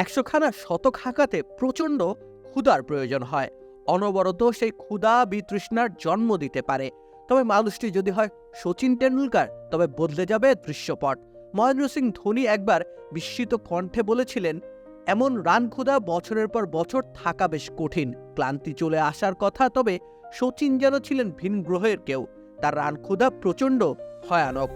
একশোখানা শতক হাঁকাতে প্রচণ্ড ক্ষুধার প্রয়োজন হয়। অনবরত সেই ক্ষুধা বিতৃষ্ণার জন্ম দিতে পারে। তবে মানুষটি যদি হয় সচিন টেন্ডুলকার তবে বদলে যাবে দৃশ্যপট। মহেন্দ্র সিং ধোনি একবার বিস্মিত কণ্ঠে বলেছিলেন, এমন রান ক্ষুধা বছরের পর বছর থাকা বেশ কঠিন। ক্লান্তি চলে আসার কথা, তবে সচিন যেন ছিলেন ভিন গ্রহের কেউ। তার রান ক্ষুধা প্রচণ্ড ভয়ানক।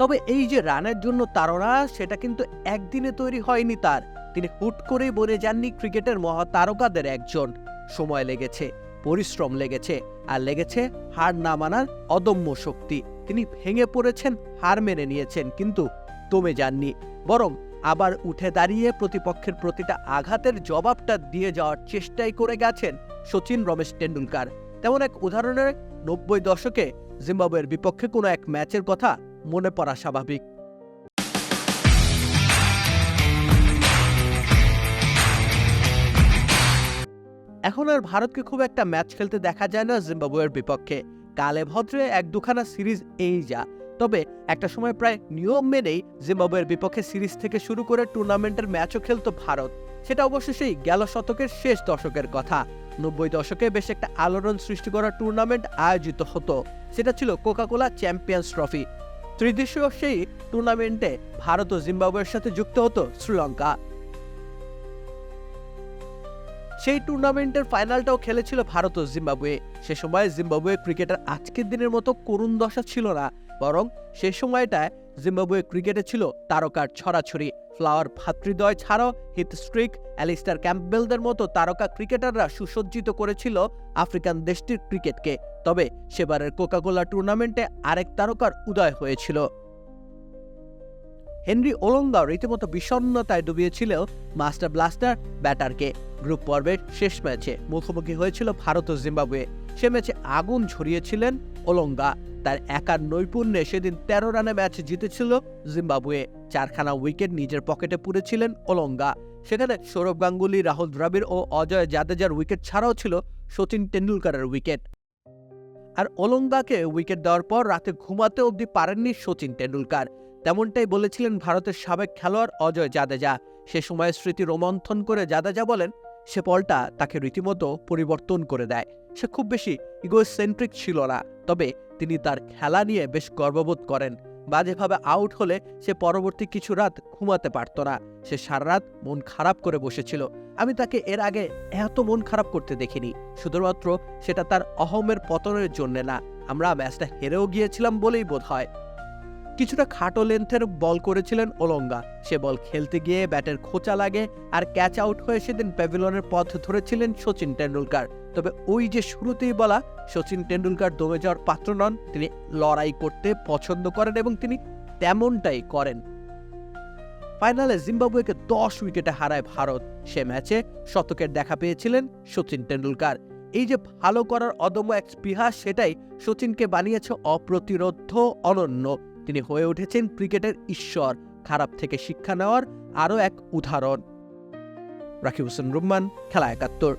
তবে এই যে রানের জন্য তারা সেটা কিন্তু একদিনে তৈরি হয়নি তার। তিনি হুট করেই বনে যাননি ক্রিকেটের মহাতারকাদের একজন। সময় লেগেছে, পরিশ্রম লেগেছে, আর লেগেছে হার না মানার অদম্য শক্তি। তিনি ভেঙে পড়েছেন, হার মেনে নিয়েছেন, কিন্তু দমে যাননি। বরং আবার উঠে দাঁড়িয়ে প্রতিপক্ষের প্রতিটা আঘাতের জবাবটা দিয়ে যাওয়ার চেষ্টাই করে গেছেন সচিন রমেশ টেন্ডুলকার তেমন এক উদাহরণের নব্বই দশকে জিম্বাবুয়ের বিপক্ষে কোনো এক ম্যাচের কথা মনে পড়া স্বাভাবিক। এখন আর ভারতকে খুব একটা ম্যাচ খেলতে দেখা যায় না জিম্বাবুয়ের বিপক্ষে। কালে ভদ্রে এক দুখানা সিরিজ এই যা। তবে একটা সময় প্রায় নিয়ম মেনেই জিম্বাবুয়ের বিপক্ষে সিরিজ থেকে শুরু করে টুর্নামেন্টের ম্যাচও খেলতো ভারত। সেটা অবশ্য সেই গেল শতকের শেষ দশকের কথা। নব্বই দশকে বেশ একটা আলোড়ন সৃষ্টি করা টুর্নামেন্ট আয়োজিত হতো। সেটা ছিল কোকাকোলা চ্যাম্পিয়ন্স ট্রফি। ত্রিদেশীয় সেই টুর্নামেন্টে ভারত ও জিম্বাবুয়ের সাথে যুক্ত হতো শ্রীলঙ্কা। সেই টুর্নামেন্টের ফাইনালটাও খেলেছিল ভারত ও জিম্বাবুয়ে। সে সময় জিম্বাবুয়ে ক্রিকেটার আজকের দিনের মতো করুণ দশা ছিল না, বরং সে সময়টায় জিম্বাবুয়ে ক্রিকেটে ছিল তারকার ছড়াছড়ি। ফ্লাওয়ার ভাতৃদ্বয় ছাড়াও হিথ স্ট্রিক অ্যালিস্টার ক্যাম্পবেলদের মতো তারকা ক্রিকেটাররা সুসজ্জিত করেছিল আফ্রিকান দেশটির ক্রিকেটকে। তবে সেবারের কোকাকোলা টুর্নামেন্টে আরেক তারকার উদয় হয়েছিল। হেনরি ওলঙ্গাও রীতিমতো বিষণ্ণতায় ডুবিয়েছিল মাস্টার ব্লাস্টার ব্যাটারকে গ্রুপ পর্বের শেষ ম্যাচে মুখোমুখি হয়েছিল ভারত ও জিম্বাবুয়ে। সে ম্যাচে আগুন ছড়িয়েছিলেন ওলঙ্গা। তার একার নৈপুণ্যে সেদিন তেরো রানে ম্যাচ জিতেছিল জিম্বাবুয়ে। চারখানা উইকেট নিজের পকেটে পুরেছিলেন ওলঙ্গা। সেখানে সৌরভ গাঙ্গুলি, রাহুল দ্রাবিড় ও অজয় জাদেজার উইকেট ছাড়াও ছিল সচিন টেন্ডুলকারের উইকেট। আর ওলঙ্গাকে উইকেট দেওয়ার পর রাতে ঘুমাতে অবধি পারেননি সচিন টেন্ডুলকার তেমনটাই বলেছিলেন ভারতের সাবেক খেলোয়াড় অজয় জাদেজা। সে সময় স্মৃতি রোমন্থন করে জাদেজা বলেন, সে বলটা তাকে রীতিমতো পরিবর্তন করে দেয়। সে খুব বেশি ইগোসেন্ট্রিক ছিল না, তবে তিনি তার খেলা নিয়ে বেশ গর্ববোধ করেন। বাজেভাবে আউট হলে সে পরবর্তী কিছু রাত ঘুমাতে পারত না। সে সারা রাত মন খারাপ করে বসেছিল। আমি তাকে এর আগে এত মন খারাপ করতে দেখিনি। শুধুমাত্র সেটা তার অহমের পতনের জন্য না। আমরা ম্যাচটা হেরেও গিয়েছিলাম বলেই বোধ হয় কিছুটা খাটো লেন্থের বল করেছিলেন ওলঙ্গা। সে বল খেলতে গিয়ে ব্যাটের খোঁচা লাগে আর ক্যাচ আউট হয়ে সেদিন প্যাভিলনের পথ ধরেছিলেন সচিন টেন্ডুলকার তবে ওই যে শুরুতেই বলা সচিন টেন্ডুলকার দমে যাওয়ার পাত্র নন, তিনি লড়াই করতে পছন্দ করেন এবং তিনি তেমনটাই করেন। ফাইনালে জিম্বাবুয়েকে দশ উইকেটে হারায় ভারত। সে ম্যাচে শতকের দেখা পেয়েছিলেন সচিন টেন্ডুলকার এই যে ভালো করার অদম্য এক স্পৃহা, সেটাই সচিনকে বানিয়েছে অপ্রতিরোধ্য অনন্য। তিনি হয়ে উঠেছেন ক্রিকেটের ঈশ্বর, খারাপ থেকে শিক্ষা নেওয়ার আরও এক উদাহরণ। রাকিব হোসেন রুম্মান, খেলা একাত্তর।